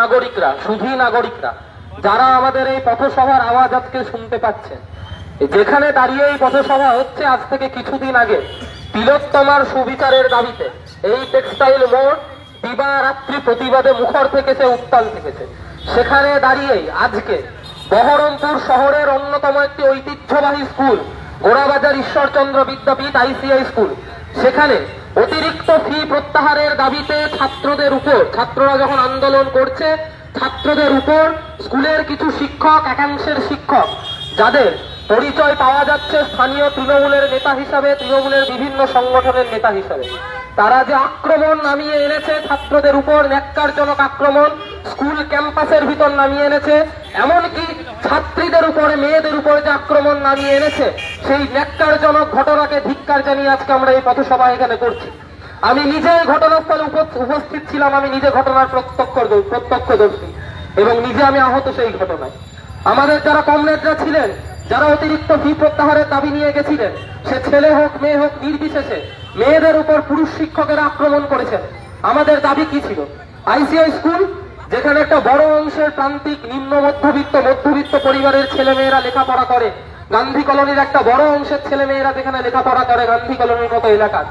নাগরিকরা, শুধুই নাগরিকরা, যারা আমাদের এই পথসভার আওয়াজ আজকে শুনতে পাচ্ছেন। যেখানে দাঁড়িয়ে এই পথসভা হচ্ছে আজ থেকে কিছুদিন আগে তিলোত্তমার সুবিচারের দাবিতে। এই টেক্সটাইল মোড় দিবা রাত্রি প্রতিবাদে মুখর থেকেছে উত্তাল থেকেছে। সেখানে দাঁড়িয়েই আজকে বহরমপুর শহরের অন্যতম একটি ঐতিহ্যবাহী school, Gorabazar Ishwarchandra Vidyapith ICI school. সেখানে অতিরিক্ত ফি প্রত্যাহারের দাবিতে ছাত্রদের উপর, ছাত্ররা যখন আন্দোলন করছে, ছাত্রদের উপর স্কুলের কিছু শিক্ষক, একাংশের শিক্ষক, যাদের পরিচয় পাওয়া যাচ্ছে স্থানীয় তৃণমূলের নেতা হিসাবে, তৃণমূলের বিভিন্ন সংগঠনের নেতা হিসাবে। তারা যে আক্রমণ নামিয়ে এনেছে, ছাত্রদের উপর ন্যাক্কারজনক আক্রমণ, স্কুল ক্যাম্পাসের ভিতর নামিয়ে এনেছে, এমনকি ছাত্রীদের উপরে, মেয়েদের উপরে যে আক্রমণ নামিয়ে এনেছে, সেই ন্যাক্কারজনক ঘটনাকে ধিক্কার জানিয়ে আজকে আমরা এই পথসভা এখানে করছি। আমি নিজে ঘটনাস্থলে উপস্থিত ছিলাম, আমি নিজে ঘটনার প্রত্যক্ষ প্রত্যক্ষদর্শী এবং নিজে আমি আহত সেই ঘটনায়। আমাদের যারা কমরেডরা ছিলেন যারা অতিরিক্ত ফি প্রত্যাহারের দাবি নিয়ে গেছিলেন, সে ছেলে হোক, মেয়ে হোক, নির্বিশেষে মেয়েদের উপর পুরুষ শিক্ষকেরা আক্রমণ করেছেন। আমাদের দাবি কি ছিল? আইসিআই স্কুল, যেখানে একটা বড় অংশের প্রান্তিক নিম্ন মধ্যবিত্ত মধ্যবিত্ত পরিবারের ছেলে মেয়েরা লেখাপড়া করে, গান্ধী কলোনির একটা বড় অংশের ছেলে মেয়েরা যেখানে লেখাপড়া করে গান্ধী কলোনির মতো এলাকায়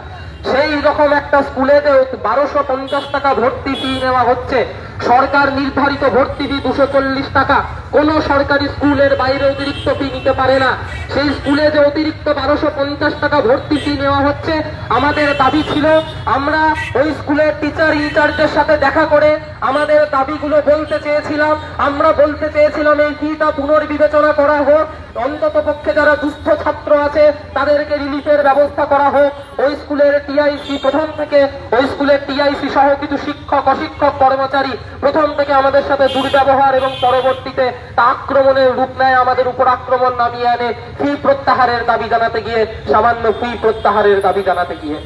সেই রকম একটা স্কুলেতে বারোশো পঞ্চাশ টাকা ভর্তি ফি নেওয়া হচ্ছে। সরকার নির্ধারিত ভর্তি ফি দুশো চল্লিশ টাকা। কোন সরকারি স্কুলের বাইরে অতিরিক্ত ফি নিতে পারে না। সেই স্কুলে যে অতিরিক্ত বারোশো পঞ্চাশ টাকা ভর্তি ফি নেওয়া হচ্ছে, আমাদের দাবি ছিল, আমরা ওই স্কুলের টিচার ইনচার্জের সাথে দেখা করে আমাদের দাবিগুলো বলতে চেয়েছিলাম। আমরা বলতে চেয়েছিলাম, এই ফিটা পুনর্বিবেচনা করা হোক। অন্তত পক্ষে যারা দুস্থ ছাত্র আছে, তাদেরকে রিলিফের ব্যবস্থা করা হোক। ওই স্কুলের টিআইসি প্রথম থেকে, ওই স্কুলের টিআইসি সহ কিছু শিক্ষক, অশিক্ষক, কর্মচারী প্রথম থেকে আমাদের সাথে দুর্ব্যবহার এবং পরবর্তীতে তা আক্রমণের রূপ নেয়, আমাদের উপর আক্রমণ নামিয়ে আনে, ফি প্রত্যাহারের দাবি জানাতে গিয়ে, সামান্য ফি প্রত্যাহারের দাবি জানাতে গিয়ে।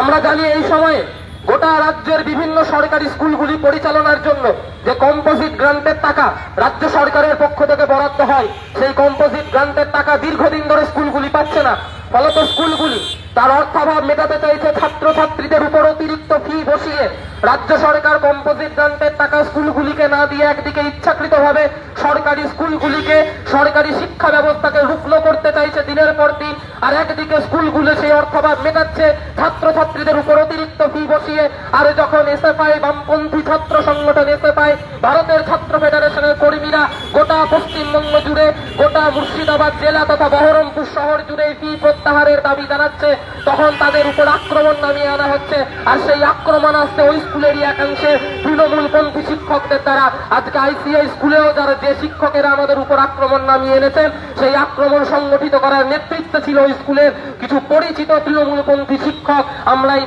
আমরা জানি এই সময়ে গোটা রাজ্যের বিভিন্ন সরকারি স্কুলগুলি পরিচালনার জন্য যে কম্পোজিট গ্রান্টের টাকা রাজ্য সরকারের পক্ষ থেকে বরাদ্দ হয়, সেই কম্পোজিট গ্রান্টের টাকা দীর্ঘদিন ধরে স্কুলগুলি পাচ্ছে না। ফলত স্কুলগুলি তার অর্থাভাব মেটাতে চাইছে ছাত্রছাত্রীদের উপর অতিরিক্ত ফি বসিয়ে। রাজ্য সরকার কম্পোজিট গ্রান্টের টাকা স্কুলগুলিকে না দিয়ে একদিকে ইচ্ছাকৃতভাবে সরকারি স্কুলগুলিকে সরকারি শিক্ষা ব্যবস্থাকে রুগ্ন করতে চাইছে দিনের পর দিন, আর একদিকে স্কুলগুলো সেই অর্থাভাব মেটাচ্ছে ছাত্রছাত্রীদের উপর অতিরিক্ত ফি বসিয়ে। আর যখন এসএফআই বামপন্থী ছাত্র সংগঠন এসএফআই, ভারতের ছাত্র ফেডারেশনের কর্মীরা গোটা পশ্চিমবঙ্গ জুড়ে, গোটা মুর্শিদাবাদ জেলা তথা বহরমপুর শহর জুড়ে ফি প্রত্যাহারের দাবি জানাচ্ছে। তখন তাদের উপর আক্রমণ নামিয়ে আনা হচ্ছে। আর সেই আক্রমণ আসছে ওই স্কুলেরই একাংশে তৃণমূলপন্থী শিক্ষকদের দ্বারা। আজকে আইসিআই স্কুলেও যারা যে শিক্ষকেরা আমাদের উপর আক্রমণ নামিয়ে এনেছেন, সেই আক্রমণ সংগঠিত করার নেতৃত্ব ছিল ওই স্কুলের কিছু পরিচিত তৃণমূলপন্থী শিক্ষক, আমরা এই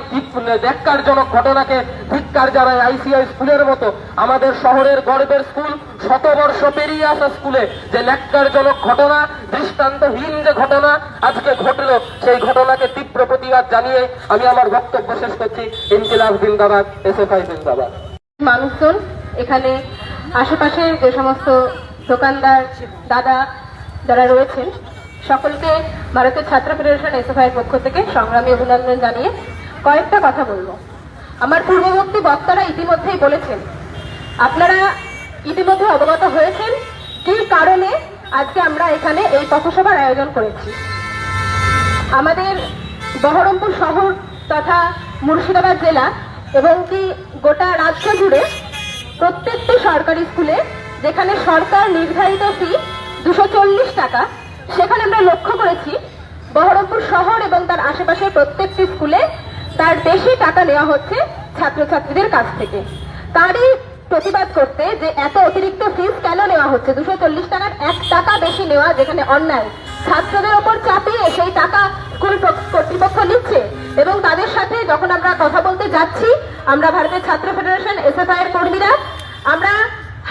ধিক্কারজনক ঘটনাকে ধিক্কার জানাই আইসিআই স্কুলের মতো। আমাদের শহরের গর্বের স্কুল শতবর্ষ পেরিয়ে আসা স্কুলে যে ন্যাক্কারজনক ঘটনা, দৃষ্টান্তহীন যে ঘটনা আজকে ঘটলো, সেই ঘটনাকে তীব্র প্রতিবাদ জানিয়ে আমি আমার বক্তব্য শেষ করছি। ইনকিলাব জিন্দাবাদ, এসএফআই জিন্দাবাদ। মানুষজন, এখানে আশেপাশে যে সমস্ত দোকানদার, দাদা যারা রয়েছেন সকলকে ভারতের ছাত্র ফেডারেশন এসএফআই এর পক্ষ থেকে সংগ্রামী অভিনন্দন জানিয়ে কয়েকটা কথা বলব। আমার পূর্ববর্তী বক্তারা ইতিমধ্যেই বলেছেন, আপনারা ইতিমধ্যে অবগত হয়েছেন কি কারণে আজকে আমরা এখানে এই পথসভার আয়োজন করেছি। আমাদের বহরমপুর শহর তথা মুর্শিদাবাদ জেলা এবং কি গোটা রাজ্য জুড়ে প্রত্যেকটি সরকারি স্কুলে যেখানে সরকার নির্ধারিত ফি দুশো টাকা সেখানে আমরা লক্ষ্য করেছি, বহরমপুর শহর এবং তার আশেপাশের প্রত্যেকটি স্কুলে তার বেশি টাকা নেওয়া হচ্ছে ছাত্রছাত্রীদের কাছ থেকে। তারই প্রতিবাদ করতে যে এত অতিরিক্ত ফিস কেন নেওয়া হচ্ছে? দুশো চল্লিশ টাকার এক টাকা বেশি নেওয়া যেখানে অন্যায়। ছাত্রদের ওপর চাপিয়ে সেই টাকা স্কুল কর্তৃপক্ষ নিচ্ছে এবং তাদের সাথে যখন আমরা কথা বলতে যাচ্ছি, আমরা ভারতের ছাত্র ফেডারেশন এসএফআই এর কর্মীরা, আমরা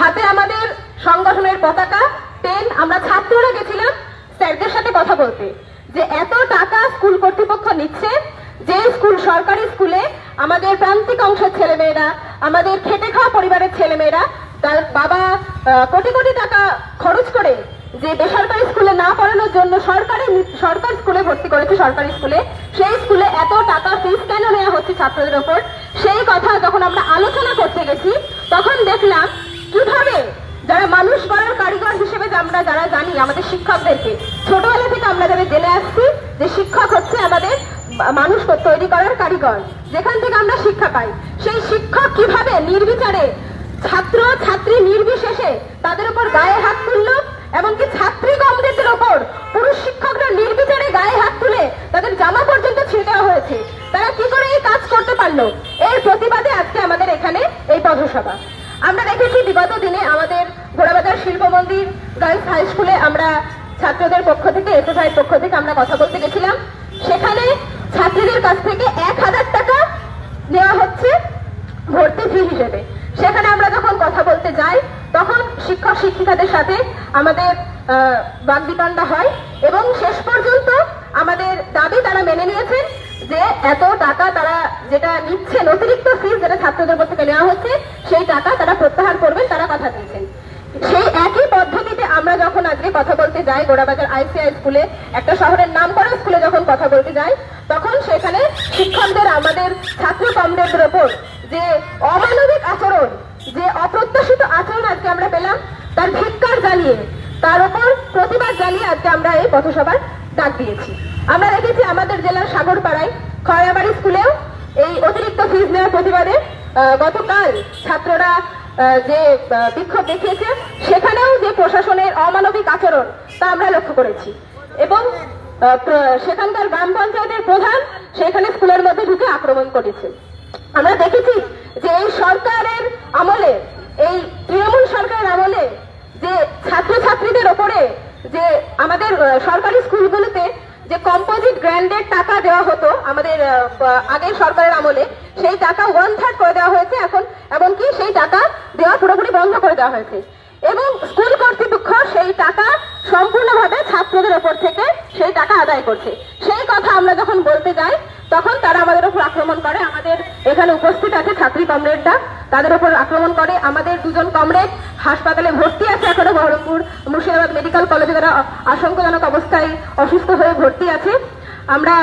হাতে আমাদের সংগঠনের পতাকা, পেন, আমরা ছাত্ররা গেছিলাম স্যারদের সাথে কথা বলতে, যে এত টাকা স্কুল কর্তৃপক্ষ নিচ্ছে, যে স্কুল সরকারি স্কুলে আমাদের প্রান্তিক অংশের ছেলেমেয়েরা, আমাদের খেটে খাওয়া পরিবারের ছেলেমেয়েরা, তার বাবা কোটি কোটি টাকা খরচ করে যে বেসরকারি স্কুলে না পড়ানোর জন্য সরকারি সরকার স্কুলে ভর্তি করেছে সরকারি স্কুলে, সেই স্কুলে এত টাকা ফিস কেন নেওয়া হচ্ছে ছাত্রদের ওপর? সেই কথা যখন আমরা আলোচনা করতে গেছি, তখন দেখলাম কীভাবে যারা মানুষ গড়ার কারিগর আমরা যারা জানি আমাদের শিক্ষকদেরকে, ছোটবেলা থেকে আমরা যারা জেনে আসছি যে শিক্ষক হচ্ছে আমাদের মানুষ তৈরি করার কারিগর, যেখান থেকে আমরা শিক্ষা পাই। সেই শিক্ষক কীভাবে নির্বিচারে ছাত্র, ছাত্রী নির্বিশেষে তাদের উপর গায়ে হাত তুললো এমনকি ছাত্রী কমদের ওপর পুরুষ শিক্ষকরা নির্বিচারে গায়ে হাত তুলে তাদের জামা পর্যন্ত ছিঁড়ে দেওয়া হয়েছে? তারা কি করে এই কাজ করতে পারল? এর প্রতিবাদে আজকে আমাদের এখানে এই পথসভা। আমরা দেখেছি বিগত দিনে আমাদের ঘোড়াবাজার শিল্প মন্দির গার্লস হাই স্কুলে আমরা ছাত্রদের পক্ষ থেকে এসএসআই পক্ষ থেকে আমরা কথা বলতে গেছিলাম। সেখানে ছাত্রীদের কাছ থেকে এক হাজার টাকা নেওয়া হচ্ছে ভর্তি ফি হিসেবে। সেখানে আমরা যখন কথা বলতে যাই, তখন শিক্ষক শিক্ষিকাদের সাথে আমাদের বাগবিতণ্ডা হয় এবং শেষ পর্যন্ত আমাদের দাবি তারা মেনে নিয়েছেন যে এত টাকা তারা যেটা নিচ্ছেন, অতিরিক্ত ফিস যেটা ছাত্রদের উপর থেকে নেওয়া হচ্ছে, সেই টাকা তারা প্রত্যাহার করবেন, তারা কথা দিয়েছেন। সেই একই পদ্ধতিতে আমরা যখন আজকে কথা বলতে যাই গোড়াবাজার আইসিআই স্কুলে, একটা শহরের নাম করা স্কুলে যখন কথা বলতে যাই, তখন সেখানে শিক্ষকদের, আমাদের ছাত্র কমরেডদের ওপর যে অমানবিক আচরণ, যে অপ্রত্যাশিত আচরণ আজকে আমরা পেলাম, তার ধিক্কার জানিয়ে, তার উপর প্রতিবাদ জানিয়ে আজকে আমরা এই পথসভার ডাক দিয়েছি। আমরা দেখেছি আমাদের জেলার সাগরপাড়ায় খয়রাবাড়ি স্কুলেও এই অতিরিক্ত ফিজ নেওয়ার প্রতিবাদে গতকাল ছাত্ররা যে বিক্ষোভ দেখিয়েছে, সেখানেও যে প্রশাসনের অমানবিক আচরণ, তা আমরা লক্ষ্য করেছি। এবং সেখানকার গ্রাম পঞ্চায়েতের প্রধান সেখানে স্কুলের মধ্যে ঢুকে আক্রমণ করেছে। আমরা দেখেছি যে এই সরকারের আমলে, এই তৃণমূল সরকারের আমলে যে ছাত্রছাত্রীদের ওপরে যে আমাদের সরকারি স্কুলগুলোতে যে কম্পোজিট গ্র্যান্ডের টাকা দেওয়া হতো, আমাদের আগের সরকারের আমলে, সেই টাকা ওয়ান থার্ড করে দেওয়া হয়েছে, এখন এমনকি সেই টাকা দেওয়া পুরোপুরি বন্ধ করে দেওয়া হয়েছে। এবং স্কুল কর্তৃপক্ষ সেই টাকা সম্পূর্ণভাবে ছাত্রদের ওপর থেকে সেই টাকা আদায় করছে। সেই কথা আমরা যখন বলতে যাই, তখন তারা আমাদের উপর আক্রমণ করে। আমাদের এখানে উপস্থিত আছে ছাত্রী কমরেডরা। তাদের উপর আক্রমণ করে। আমাদের দুজন কমরেড হাসপাতালে ভর্তি আছে এখনও। বহরমপুর মুর্শিদাবাদ মেডিকেল কলেজে তারা আশঙ্কাজনক অবস্থায় অসুস্থ হয়ে ভর্তি আছে। আমরা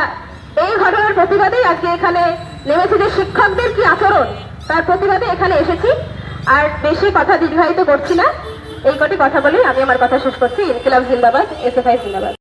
এই ঘটনার প্রতিবাদেই আজকে এখানে নেমেছি যে শিক্ষকদের কি আচরণ, তার প্রতিবাদে এখানে এসেছি। আর বেশি কথা দীর্ঘায়িত করছি না। এই কটি কথা বলেই আমি আমার কথা শেষ করছি। ইনকিলাব জিন্দাবাদ আই জিন্দাবাদ।